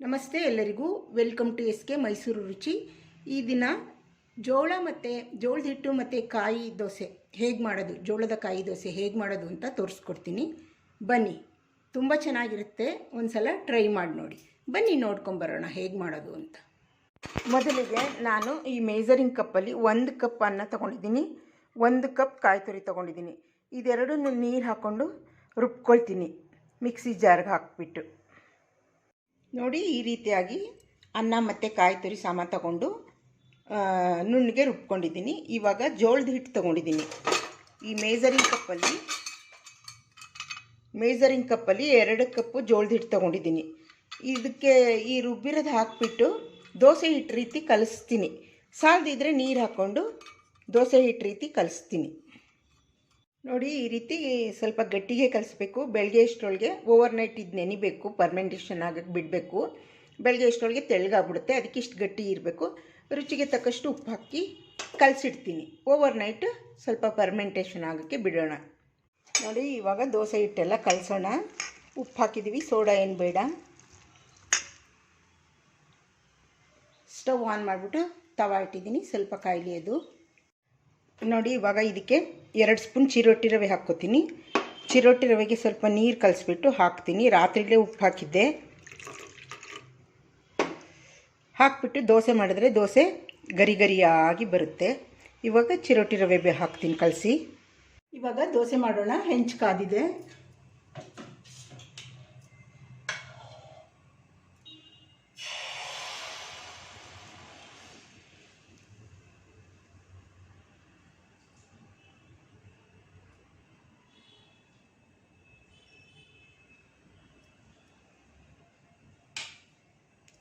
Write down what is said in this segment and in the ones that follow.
ನಮಸ್ತೆ ಎಲ್ಲರಿಗೂ. Welcome to S K Mysuru Ruchi. ಈ ದಿನ ಜೋಳ ಮತ್ತು, ಜೋಳದ ಹಿಟ್ಟು ಮತ್ತು ಕಾಯಿ ದೋಸೆ. ಹೇಗೆ ಮಾಡೋದು? ಜೋಳದ ಕಾಯಿ ದೋಸೆ ಹೇಗೆ ಮಾಡೋದು ಅಂತ ತೋರಿಸ್ಕೊಡ್ತೀನಿ. ಬನ್ನಿ. ತುಂಬ ಚೆನ್ನಾಗಿರುತ್ತೆ. ಒಂದು ಸಲ ಟ್ರೈ ಮಾಡಿ ನೋಡಿ. ಬನ್ನಿ ನೋಡ್ಕೊಂಬರೋಣ ಹೇಗೆ ಮಾಡೋದು ಅಂತ. ಮೊದಲಿಗೆ ನಾನು ಈ ಮೇಜರಿಂಗ್ ಕಪ್ಪಲ್ಲಿ ಒಂದು ಕಪ್ ಅನ್ನ ತೊಗೊಂಡಿದ್ದೀನಿ. ಒಂದು ಕಪ್ ಕಾಯಿ ತುರಿ ತೊಗೊಂಡಿದ್ದೀನಿ. ಇದೆರಡನ್ನು ನೀರು ಹಾಕ್ಕೊಂಡು ರುಬ್ಕೊಳ್ತೀನಿ. ಮಿಕ್ಸಿ ಜಾರ್ಗೆ ಹಾಕ್ಬಿಟ್ಟು. ನೋಡಿ ಈ ರೀತಿಯಾಗಿ ಅನ್ನ ಮತ್ತು ಕಾಯಿ ತುರಿ ಸಾಮಾನು ತಗೊಂಡು ನುಣ್ಣಗೆ ರುಬ್ಕೊಂಡಿದ್ದೀನಿ. ಇವಾಗ ಜೋಳದ ಹಿಟ್ಟು ತೊಗೊಂಡಿದ್ದೀನಿ. ಈ ಮೇಜರಿಂಗ್ ಕಪ್ಪಲ್ಲಿ ಮೇಜರಿಂಗ್ ಕಪ್ಪಲ್ಲಿ ಎರಡು ಕಪ್ಪು ಜೋಳದ ಹಿಟ್ಟು ತೊಗೊಂಡಿದ್ದೀನಿ. ಇದಕ್ಕೆ ಈ ರುಬ್ಬಿರೋದು ಹಾಕಿಬಿಟ್ಟು ದೋಸೆ ಹಿಟ್ಟು ರೀತಿ ಕಲಿಸ್ತೀನಿ. ಸಾಲದಿದ್ದರೆ ನೀರು ಹಾಕ್ಕೊಂಡು ದೋಸೆ ಹಿಟ್ಟು ರೀತಿ ಕಲಿಸ್ತೀನಿ. ನೋಡಿ, ಈ ರೀತಿ ಸ್ವಲ್ಪ ಗಟ್ಟಿಗೆ ಕಲಿಸ್ಬೇಕು. ಬೆಳಗ್ಗೆ ಎಷ್ಟರೊಳಗೆ ಓವರ್ ನೈಟ್ ಇದು ನೆನಿಬೇಕು. ಪರ್ಮೆಂಟೇಷನ್ ಆಗಕ್ಕೆ ಬಿಡಬೇಕು. ಬೆಳಗ್ಗೆ ಎಷ್ಟರೊಳಗೆ ತೆಳ್ಳಗಾಗ್ಬಿಡುತ್ತೆ. ಅದಕ್ಕೆ ಇಷ್ಟು ಗಟ್ಟಿ ಇರಬೇಕು. ರುಚಿಗೆ ತಕ್ಕಷ್ಟು ಉಪ್ಪು ಹಾಕಿ ಕಲಸಿಡ್ತೀನಿ. ಓವರ್ ನೈಟ್ ಸ್ವಲ್ಪ ಪರ್ಮೆಂಟೇಷನ್ ಆಗೋಕ್ಕೆ ಬಿಡೋಣ. ನೋಡಿ, ಇವಾಗ ದೋಸೆ ಹಿಟ್ಟೆಲ್ಲ ಕಲಸೋಣ. ಉಪ್ಪು ಹಾಕಿದ್ದೀವಿ ಸೋಡಾ ಏನು ಬೇಡ. ಸ್ಟವ್ ಆನ್ ಮಾಡಿಬಿಟ್ಟು ತವಾ ಇಟ್ಟಿದ್ದೀನಿ. ಸ್ವಲ್ಪ ಕಾಯಿಲೆ ಅದು. ನೋಡಿ, ಇವಾಗ ಇದಕ್ಕೆ ಎರಡು ಸ್ಪೂನ್ ಚಿರೋಟಿ ರವೆ ಹಾಕ್ಕೋತೀನಿ. ಚಿರೋಟಿ ರವೆಗೆ ಸ್ವಲ್ಪ ನೀರು ಕಲಿಸ್ಬಿಟ್ಟು ಹಾಕ್ತೀನಿ. ರಾತ್ರಿಲೇ ಉಪ್ಪು ಹಾಕಿದ್ದೆ. ಹಾಕ್ಬಿಟ್ಟು ದೋಸೆ ಮಾಡಿದ್ರೆ ದೋಸೆ ಗರಿ ಗರಿಯಾಗಿ ಬರುತ್ತೆ. ಇವಾಗ ಚಿರೋಟಿ ರವೆ ಹಾಕ್ತೀನಿ, ಕಲಸಿ. ಇವಾಗ ದೋಸೆ ಮಾಡೋಣ. ಹೆಂಚು ಕಾದಿದೆ.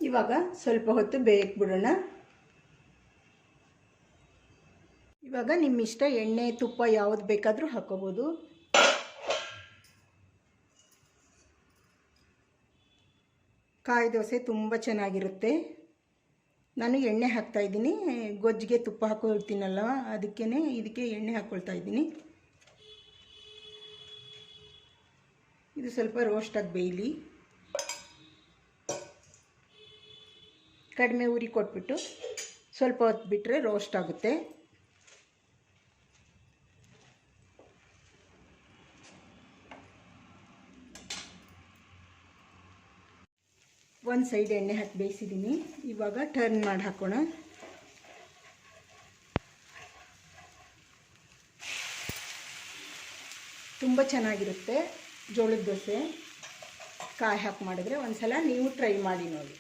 ಇವಾಗ ಸ್ವಲ್ಪ ಹೊತ್ತು ಬೇಯಕ್ಕೆ ಬಿಡೋಣ. ಇವಾಗ ನಿಮ್ಮ ಇಷ್ಟ ಎಣ್ಣೆ, ತುಪ್ಪ ಯಾವುದು ಬೇಕಾದರೂ ಹಾಕೋಬೋದು. ಕಾಯಿ ದೋಸೆ ತುಂಬ ಚೆನ್ನಾಗಿರುತ್ತೆ. ನಾನು ಎಣ್ಣೆ ಹಾಕ್ತಾ ಇದ್ದೀನಿ. ಗೊಜ್ಜಿಗೆ ತುಪ್ಪ ಹಾಕೊಳ್ತೀನಲ್ಲ ಅದಕ್ಕೇ ಇದಕ್ಕೆ ಎಣ್ಣೆ ಹಾಕ್ಕೊಳ್ತಾ ಇದ್ದೀನಿ. ಇದು ಸ್ವಲ್ಪ ರೋಸ್ಟಾಗಿ ಬೇಯಲಿ. ಕಡಿಮೆ ಉರಿ ಕೊಟ್ಬಿಟ್ಟು ಸ್ವಲ್ಪ ಹೊತ್ತು ಬಿಟ್ಟರೆ ರೋಸ್ಟ್ ಆಗುತ್ತೆ. ಒಂದು ಸೈಡ್ ಎಣ್ಣೆ ಹಾಕಿ ಬೇಯಿಸಿದ್ದೀನಿ ಇವಾಗ ಟರ್ನ್ ಮಾಡಿ ಹಾಕೋಣ. ತುಂಬ ಚೆನ್ನಾಗಿರುತ್ತೆ ಜೋಳದ ದೋಸೆ. ಕಾಯಿ ಹಾಕಿ ಮಾಡಿದ್ರೆ ಒಂದು ಸಲ ನೀವು ಟ್ರೈ ಮಾಡಿ ನೋಡಿ.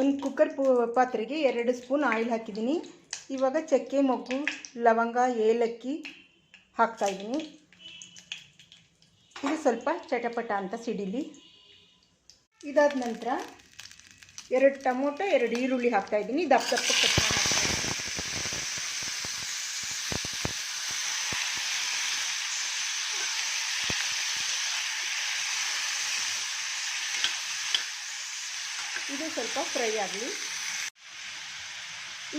ಒಂದು ಕುಕ್ಕರ್ ಪಾತ್ರೆಗೆ ಎರಡು ಸ್ಪೂನ್ ಆಯಿಲ್ ಹಾಕಿದ್ದೀನಿ. ಇವಾಗ ಚಕ್ಕೆ, ಮೊಗ್ಗು, ಲವಂಗ, ಏಲಕ್ಕಿ ಹಾಕ್ತಾಯಿದ್ದೀನಿ ಇದು ಸ್ವಲ್ಪ ಚಟಪಟ ಅಂತ ಸಿಡಿಲಿ. ಇದಾದ ನಂತರ ಎರಡು ಟೊಮೊಟೊ, ಎರಡು ಈರುಳ್ಳಿ ಹಾಕ್ತಾಯಿದ್ದೀನಿ ದಪ್ಪ ದಪ್ಪ ಕಟ್ ಸ್ವಲ್ಪ ಫ್ರೈ ಆಗಲಿ.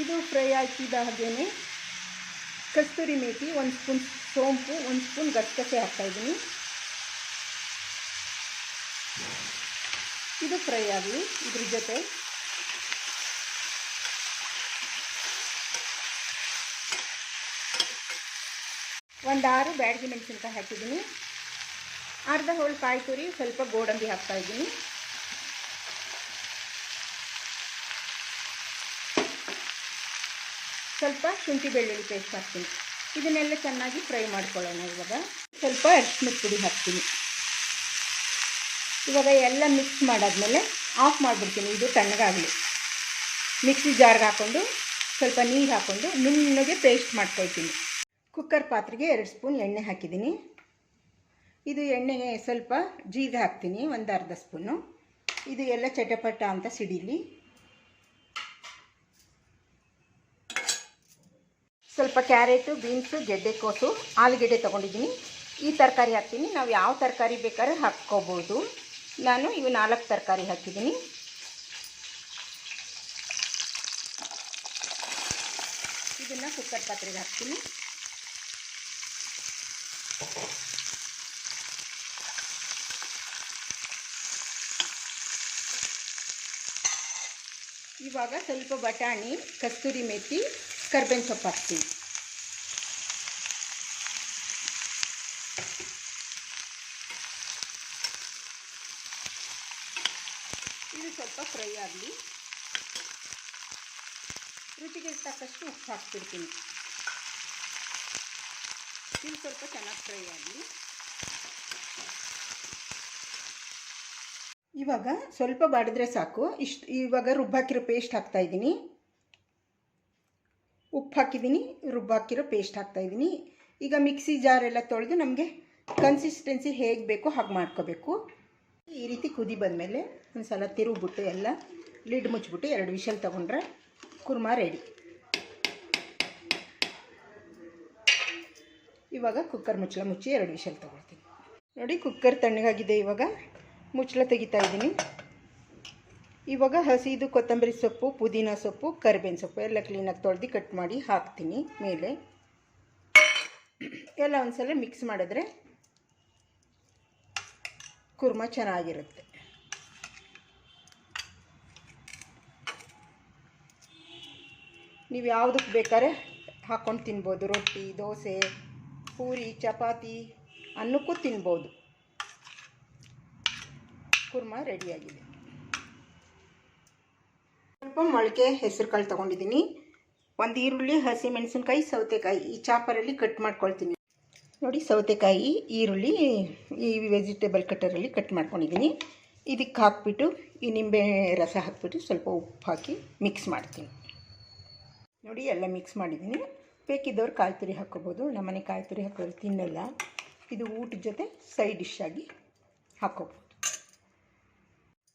ಇದು ಫ್ರೈ ಹಾಕಿದ ಹಾಗೇ ಕಸ್ತೂರಿ ಮೇಥಿ ಒಂದು ಸ್ಪೂನ್ ಸೋಂಪು, ಒಂದು ಸ್ಪೂನ್ ಗಸಗಸೆ ಹಾಕ್ತಾಯಿದ್ದೀನಿ ಇದು ಫ್ರೈ ಆಗಲಿ ಇದ್ರ ಜೊತೆ. ಒಂದು ಆರು ಬ್ಯಾಡಗಿ ಮೆಣಸಿನ್ಕಾಯಿ ಹಾಕಿದ್ದೀನಿ. ಅರ್ಧ ಹೋಳು ಕಾಯಿ ತುರಿ, ಸ್ವಲ್ಪ ಗೋಡಂಬಿ ಹಾಕ್ತಾಯಿದ್ದೀನಿ ಸ್ವಲ್ಪ ಶುಂಠಿ ಬೆಳ್ಳುಳ್ಳಿ ಪೇಸ್ಟ್ ಹಾಕ್ತೀನಿ. ಇದನ್ನೆಲ್ಲ ಚೆನ್ನಾಗಿ ಫ್ರೈ ಮಾಡ್ಕೊಳ್ಳೋಣ ಇವಾಗ. ಸ್ವಲ್ಪ ಅರಿಶಿನದ ಪುಡಿ ಹಾಕ್ತೀನಿ. ಇವಾಗ ಎಲ್ಲ ಮಿಕ್ಸ್ ಮಾಡಾದ್ಮೇಲೆ ಆಫ್ ಮಾಡಿಬಿಡ್ತೀನಿ. ಇದು ತಣ್ಣಗಾಗಲಿ. ಮಿಕ್ಸಿ ಜಾರ್ಗೆ ಹಾಕ್ಕೊಂಡು ಸ್ವಲ್ಪ ನೀರು ಹಾಕ್ಕೊಂಡು ನುಣ್ಣಗೆ ಪೇಸ್ಟ್ ಮಾಡ್ಕೊಳ್ತೀನಿ. ಕುಕ್ಕರ್ ಪಾತ್ರೆಗೆ ಎರಡು ಸ್ಪೂನ್ ಎಣ್ಣೆ ಹಾಕಿದ್ದೀನಿ. ಇದು ಎಣ್ಣೆಗೆ ಸ್ವಲ್ಪ ಜೀರಿಗೆ ಹಾಕ್ತೀನಿ. ಒಂದು ಅರ್ಧ ಸ್ಪೂನು. ಇದು ಎಲ್ಲ ಚಟಪಟ ಅಂತ ಸಿಡಿಲಿ. ಸ್ವಲ್ಪ ಕ್ಯಾರೆಟು, ಬೀನ್ಸು ಗೆಡ್ಡೆಕೋಸು ಆಲೂಗೆಡ್ಡೆ ತೊಗೊಂಡಿದ್ದೀನಿ. ಈ ತರಕಾರಿ ಹಾಕ್ತೀನಿ. ನಾವು ಯಾವ ತರಕಾರಿ ಬೇಕಾದ್ರೆ ಹಾಕ್ಕೋಬೋದು. ನಾನು ಇವು ನಾಲ್ಕು ತರಕಾರಿ ಹಾಕಿದ್ದೀನಿ. ಇದನ್ನು ಕುಕ್ಕರ್ ಪಾತ್ರೆಗೆ ಹಾಕ್ತೀನಿ. ಇವಾಗ ಸ್ವಲ್ಪ ಬಟಾಣಿ, ಕಸ್ತೂರಿ ಮೆತ್ತಿ ಕರ್ಬೇವಿನ ಸೊಪ್ಪು ಹಾಕ್ತೀನಿ ಇದು ಸ್ವಲ್ಪ ಫ್ರೈ ಆಗಲಿ. ರುಚಿಗೆ ತಕ್ಕಷ್ಟು ಉಪ್ಪು ಹಾಕ್ಬಿಡ್ತೀನಿ. ಇದು ಸ್ವಲ್ಪ ಚೆನ್ನಾಗಿ ಫ್ರೈ ಆಗಲಿ. ಇವಾಗ ಸ್ವಲ್ಪ ಬಾಡಿದ್ರೆ ಸಾಕು. ಇಷ್ಟು ಇವಾಗ ರುಬ್ಬಾಕಿರೋ ಪೇಸ್ಟ್ ಹಾಕ್ತಾಯಿದ್ದೀನಿ ಉಪ್ಪು ಹಾಕಿದ್ದೀನಿ ರುಬ್ಬಾಕಿರೋ ಪೇಸ್ಟ್ ಹಾಕ್ತಾಯಿದ್ದೀನಿ ಈಗ ಮಿಕ್ಸಿ ಜಾರೆಲ್ಲ ತೊಳೆದು ನಮಗೆ ಕನ್ಸಿಸ್ಟೆನ್ಸಿ ಹೇಗೆ ಬೇಕೋ ಹಾಗೆ ಮಾಡ್ಕೋಬೇಕು. ಈ ರೀತಿ ಕುದಿ ಬಂದಮೇಲೆ ಒಂದು ಸಲ ತಿರುಗ್ಬಿಟ್ಟು ಎಲ್ಲ ಲಿಡ್ ಮುಚ್ಚಿಬಿಟ್ಟು ಎರಡು ವಿಷಲ್ ತೊಗೊಂಡ್ರೆ ಕುರ್ಮಾ ರೆಡಿ ಇವಾಗ ಕುಕ್ಕರ್ ಮುಚ್ಚಳ ಮುಚ್ಚಿ ಎರಡು ವಿಷಲ್ ತೊಗೊಳ್ತೀನಿ. ನೋಡಿ ಕುಕ್ಕರ್ ತಣ್ಣಗಾಗಿದೆ ಇವಾಗ. ಮುಚ್ಚಳ ತೆಗಿತಾ ಇದ್ದೀನಿ. ಇವಾಗ ಹಸಿದು ಕೊತ್ತಂಬರಿ ಸೊಪ್ಪು, ಪುದೀನ ಸೊಪ್ಪು, ಕರಿಬೇವಿನ ಸೊಪ್ಪು ಎಲ್ಲ ಕ್ಲೀನಾಗಿ ತೊಳೆದು ಕಟ್ ಮಾಡಿ ಹಾಕ್ತೀನಿ ಮೇಲೆ. ಎಲ್ಲ ಒಂದ್ಸಲ ಮಿಕ್ಸ್ ಮಾಡಿದ್ರೆ ಕುರ್ಮ ಚೆನ್ನಾಗಿರುತ್ತೆ. ನೀವು ಯಾವುದಕ್ಕೆ ಬೇಕಾದ್ರೆ ಹಾಕ್ಕೊಂಡು ತಿನ್ಬೋದು, ರೊಟ್ಟಿ, ದೋಸೆ, ಪೂರಿ, ಚಪಾತಿ ಅನ್ನಕ್ಕೂ ತಿನ್ಬೋದು. ಕುರ್ಮ ರೆಡಿಯಾಗಿದೆ ಸ್ವಲ್ಪ ಮೊಳಕೆ ಹೆಸರು ಕಾಳು ತೊಗೊಂಡಿದ್ದೀನಿ. ಒಂದು ಈರುಳ್ಳಿ ಹಸಿಮೆಣಸಿನ್ಕಾಯಿ ಸೌತೆಕಾಯಿ ಈ ಚಾಪರಲ್ಲಿ ಕಟ್ ಮಾಡ್ಕೊಳ್ತೀನಿ. ನೋಡಿ, ಸೌತೆಕಾಯಿ, ಈರುಳ್ಳಿ, ಈ ವೆಜಿಟೇಬಲ್ ಕಟ್ಟರಲ್ಲಿ ಕಟ್ ಮಾಡ್ಕೊಂಡಿದ್ದೀನಿ. ಇದಕ್ಕೆ ಹಾಕ್ಬಿಟ್ಟು, ಈ ನಿಂಬೆ ರಸ ಹಾಕ್ಬಿಟ್ಟು ಸ್ವಲ್ಪ ಉಪ್ಪು ಹಾಕಿ ಮಿಕ್ಸ್ ಮಾಡ್ತೀನಿ. ನೋಡಿ, ಎಲ್ಲ ಮಿಕ್ಸ್ ಮಾಡಿದ್ದೀನಿ. ಬೇಕಿದ್ದವ್ರು ಕಾಯಿ ತುರಿ ಹಾಕ್ಕೋಬೋದು. ನಮ್ಮನೆ ಕಾಯಿ ತುರಿ ಹಾಕೋರು ತಿನ್ನಲ್ಲ. ಇದು ಊಟದ ಜೊತೆ ಸೈಡ್ ಡಿಶ್ ಆಗಿ ಹಾಕ್ಕೋಬೋದು.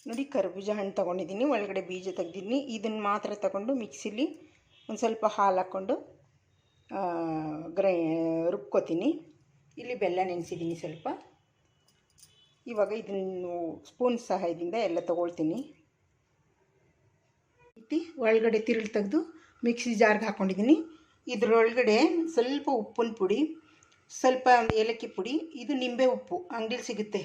ನೋಡಿ ಕರ್ಬೂಜ ಹಣ್ಣು ತೊಗೊಂಡಿದ್ದೀನಿ, ಒಳಗಡೆ ಬೀಜ ತೆಗ್ದಿದ್ದೀನಿ. ಇದನ್ನು ಮಾತ್ರ ತಗೊಂಡು ಮಿಕ್ಸಿಲಿ ಒಂದು ಸ್ವಲ್ಪ ಹಾಲು ಹಾಕ್ಕೊಂಡು ಗ್ರೈ, ರುಬ್ಕೋತೀನಿ. ಇಲ್ಲಿ ಬೆಲ್ಲ ನೆನೆಸಿದ್ದೀನಿ ಸ್ವಲ್ಪ. ಇವಾಗ ಇದನ್ನು ಸ್ಪೂನ್ ಸಹಾಯದಿಂದ ಎಲ್ಲ ತೊಗೊಳ್ತೀನಿ. ಒಳಗಡೆ ತಿರುಳು ತೆಗೆದು ಮಿಕ್ಸಿ ಜಾರ್ಗೆ ಹಾಕ್ಕೊಂಡಿದ್ದೀನಿ ಇದರೊಳಗಡೆ ಸ್ವಲ್ಪ ಉಪ್ಪಿನ ಪುಡಿ, ಸ್ವಲ್ಪ ಏಲಕ್ಕಿ ಪುಡಿ, ಇದು ನಿಂಬೆ ಉಪ್ಪು, ಅಂಗಡಿಲಿ ಸಿಗುತ್ತೆ.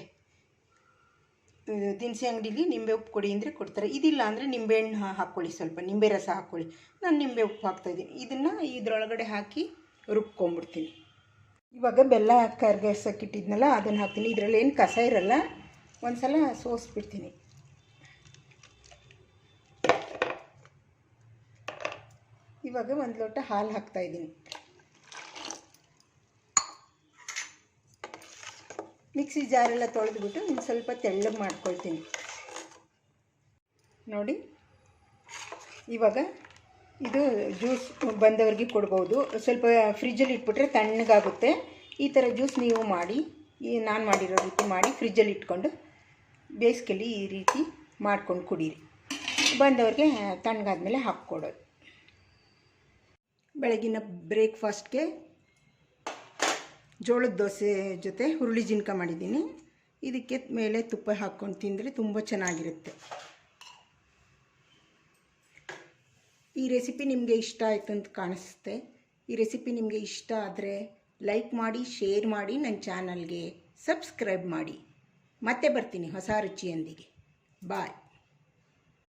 ದಿನಸಿ ಅಂಗಡೀಲಿ ನಿಂಬೆ ಉಪ್ಪು ಕೊಡಿ ಅಂದರೆ ಕೊಡ್ತಾರೆ. ಇದಿಲ್ಲ ಅಂದರೆ ನಿಂಬೆಹಣ್ಣು ಹಾಕ್ಕೊಳ್ಳಿ ಸ್ವಲ್ಪ, ನಿಂಬೆ ರಸ ಹಾಕ್ಕೊಳ್ಳಿ ನಾನು ನಿಂಬೆ ಉಪ್ಪು ಹಾಕ್ತಾಯಿದ್ದೀನಿ ಇದನ್ನು ಇದರೊಳಗಡೆ ಹಾಕಿ ರುಬ್ಕೊಂಬಿಡ್ತೀನಿ ಇವಾಗ ಬೆಲ್ಲ ಕರ್ಗಸಕ್ಕಿಟ್ಟಿದ್ನಲ್ಲ ಅದನ್ನು ಹಾಕ್ತೀನಿ. ಇದರಲ್ಲಿ ಏನು ಕಸ ಇರಲ್ಲ ಒಂದು ಸಲ ಸೋಸ್ಬಿಡ್ತೀನಿ. ಇವಾಗ ಒಂದು ಲೋಟ ಹಾಲು ಹಾಕ್ತಾಯಿದ್ದೀನಿ ಮಿಕ್ಸಿ ಜಾರೆಲ್ಲ ತೊಳೆದ್ಬಿಟ್ಟು ಇನ್ನು ಸ್ವಲ್ಪ ತೆಳ್ಳಗೆ ಮಾಡ್ಕೊಳ್ತೀನಿ. ನೋಡಿ, ಇವಾಗ ಇದು ಜ್ಯೂಸ್ ಬಂದವ್ರಿಗೆ ಕೊಡ್ಬೋದು. ಸ್ವಲ್ಪ ಫ್ರಿಜ್ಜಲ್ಲಿ ಇಟ್ಬಿಟ್ರೆ ತಣ್ಣಗಾಗುತ್ತೆ. ಈ ಥರ ಜ್ಯೂಸ್ ನೀವು ಮಾಡಿ, ಈ ನಾನು ಮಾಡಿರೋ ರೀತಿ ಮಾಡಿ ಫ್ರಿಜ್ಜಲ್ಲಿ ಇಟ್ಕೊಂಡು ಬೇಸಿಗೆಲಿ ಈ ರೀತಿ ಮಾಡ್ಕೊಂಡು ಕುಡೀರಿ. ಬಂದವ್ರಿಗೆ ತಣ್ಣಗಾದ್ಮೇಲೆ ಹಾಕ್ಕೊಡೋದು. ಬೆಳಗಿನ ಬ್ರೇಕ್ಫಾಸ್ಟ್ಗೆ ಜೋಳದ ದೋಸೆ ಜೊತೆ ಹುರುಳಿ ಜಿನ್ಕ ಮಾಡಿದ್ದೀನಿ. ಇದಕ್ಕೆ ಮೇಲೆ ತುಪ್ಪ ಹಾಕ್ಕೊಂಡು ತಿಂದರೆ ತುಂಬ ಚೆನ್ನಾಗಿರುತ್ತೆ. ಈ ರೆಸಿಪಿ ನಿಮಗೆ ಇಷ್ಟ ಆಯಿತು ಅಂತ ಕಾಣಿಸುತ್ತೆ. ಈ ರೆಸಿಪಿ ನಿಮಗೆ ಇಷ್ಟ ಆದರೆ ಲೈಕ್ ಮಾಡಿ, ಶೇರ್ ಮಾಡಿ ನನ್ನ ಚಾನಲ್ಗೆ ಸಬ್ಸ್ಕ್ರೈಬ್ ಮಾಡಿ. ಮತ್ತೆ ಬರ್ತೀನಿ ಹೊಸ ರುಚಿಯೊಂದಿಗೆ. ಬಾಯ್.